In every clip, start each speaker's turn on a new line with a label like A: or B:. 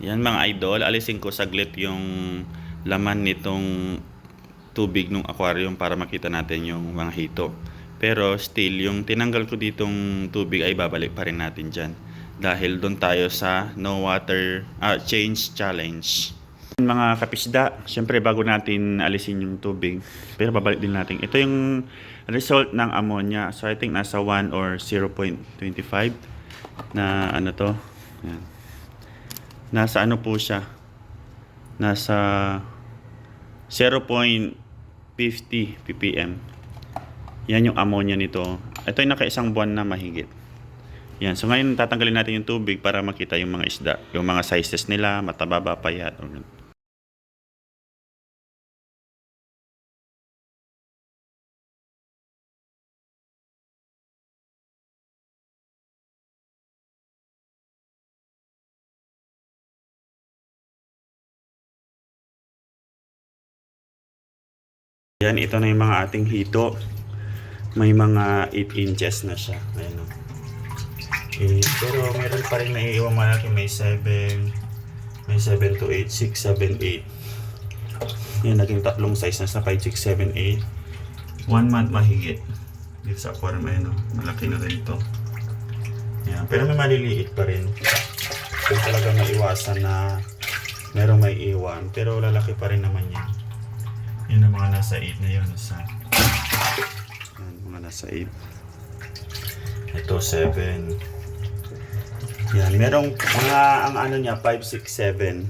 A: Yan mga idol, alisin ko saglit yung laman nitong tubig ng aquarium para makita natin yung mga hito. Pero still, yung tinanggal ko ditong tubig ay babalik pa rin natin dyan. Dahil doon tayo sa no water ah, change challenge. Mga kapisda, syempre bago natin alisin yung tubig, pero babalik din natin. Ito yung result ng ammonia. So I think nasa 1 or 0.25 na ano to. Yan. Nasa ano po siya? Nasa 0.50 ppm. Yan yung ammonia nito. Ito yung nakaisang buwan na mahigit. Yan. So ngayon tatanggalin natin yung tubig para makita yung mga isda. Yung mga sizes nila, matababa, payat. Yan, ito na yung mga ating hito. May mga 8 inches na siya. Ayan o. Eh, pero meron pa rin naiiwang malaki. May 7, may 7 to 8, 6, 7, 8. Yan, naging tatlong size na sa 5, 6, 7, 8. One month mahigit. Dito sa aquarium, ayan o. Malaki na rin ito. Yan, pero may maliliit pa rin. Kung talaga maiwasan na merong may iwan. Pero lalaki pa rin naman yan. Yun ang mga nasa 8 na yun. Nasa, yan, mga nasa 8. Ito 7. Yan, merong mga ang ano niya 5, 6, 7.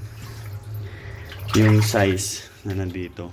A: Yung size na nandito.